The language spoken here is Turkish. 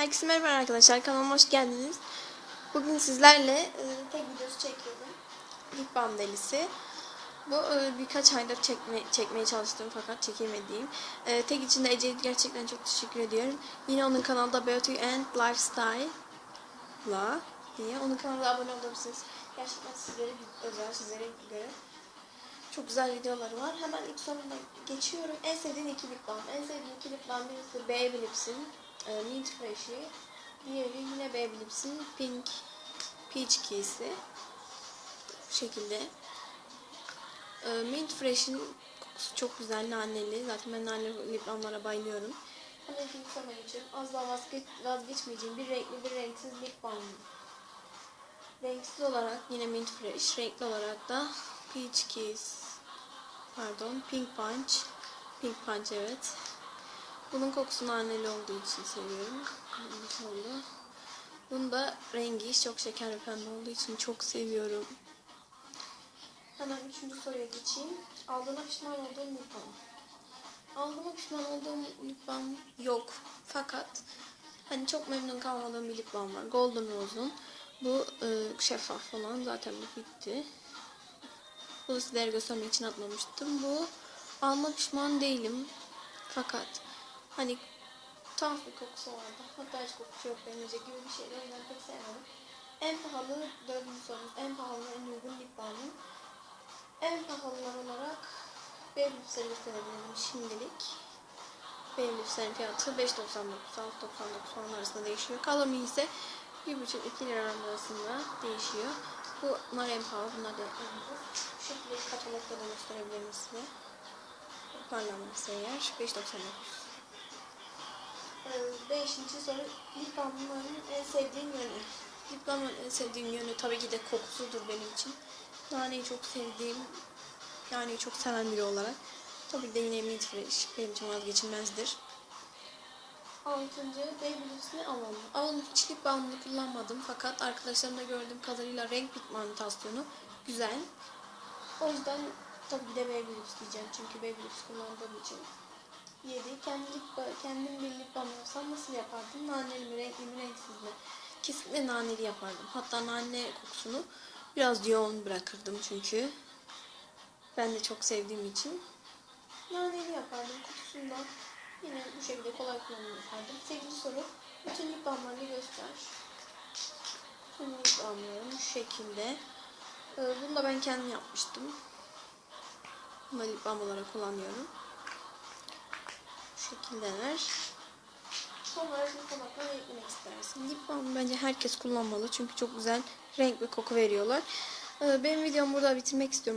Herkese merhaba arkadaşlar. Kanalıma hoş geldiniz. Bugün sizlerle e, tek videosu çekiyorum. Lip balm delisi. Bu e, birkaç aydır çekme, çekmeye çalıştığım fakat çekemediğim. E, tek içinde Ece'ye gerçekten çok teşekkür ediyorum. Yine onun kanalda Beauty and Lifestyle la diye. Onun kanalına abone olabilirsiniz. Gerçekten sizlere özel, sizlere göre çok güzel videoları var. Hemen ilk sonuna geçiyorum. En sevdiğin iki lip balm. En sevdiğim iki lip balm birisi Baby Lips'in e, Mint Fresh'i. Diğeri yine Baby Lips'in Pink Peach Key'si. Bu şekilde. E, Mint Fresh'in kokusu çok güzel, naneli. Zaten ben naneli lip balmlara bayılıyorum. Hemen sana geçiyorum. Az daha vazgeç, vazgeçmeyeceğim bir renkli bir renksiz lip balm. Renksiz olarak yine Mint Fresh, renkli olarak da Peach Kiss, pardon Pink Punch, Pink Punch evet. Bunun kokusu naneli olduğu için seviyorum. Oldu. Bunun da rengi çok şeker pembe olduğu için çok seviyorum. Hemen üçüncü soruya geçeyim. Aldığına pişman olduğum lip balm. Aldığıma pişman olduğum lip balm yok. Fakat hani çok memnun kalmadığım bir lip balm var. Golden Rose'un. Bu e, şeffaf olan zaten bu bitti. Bunu sizlere göstermek için atmamıştım. Bu alma pişman değilim. Fakat hani tuhaf bir kokusu vardı. Hatta hiç kokusu yok denilecek gibi bir şeydi. O yüzden pek sevmedim. En pahalı, dördüncü sorumuz. En pahalı en uygun lip balmım. En pahalılar olarak Baby Lips'leri gösterebilirim şimdilik. Baby Lips'lerin fiyatı 5.99, 6.99 falan arasında değişiyor. Kalemi ise 1.5-2 lira arasında değişiyor. Bunlar en pahalı, bunlar da en. Bu şekilde katalogda da gösterebilirim size. Parlanması eğer 5.99. Ee, Beşinci soru, lip balmların en sevdiğin yönü. Balmın en sevdiğim yönü tabii ki de kokusudur benim için. Naneyi çok sevdiğim, naneyi çok seven biri olarak. Tabii de yine Mint Fresh benim için vazgeçilmezdir. Altıncı Baby Lips'ini alalım. Alalım hiç lip kullanmadım fakat arkadaşlarımda gördüğüm kadarıyla renk pigmentasyonu güzel. O yüzden tabii ki de Baby Lips diyeceğim çünkü Baby Lips kullandığım için. 7. Kendi lip, ba- kendim bir lip nasıl yapardım? Naneli mi, renkli mi, renksiz mi? Kesinlikle naneli yapardım. Hatta nane kokusunu biraz yoğun bırakırdım çünkü. Ben de çok sevdiğim için. Naneli yapardım kutusunda. Yine bu şekilde kolay yapardım. 8. soru. Bütün lip balmlarını göster. Bütün lip balmlarım şu şekilde. Ee, bunu da ben kendim yapmıştım. Bunu lip balm olarak kullanıyorum. Şekildeler. Son olarak lip balm hakkında ne eklemek istersin? Lip balm bence herkes kullanmalı çünkü çok güzel renk ve koku veriyorlar. Ee, benim videomu burada bitirmek istiyorum.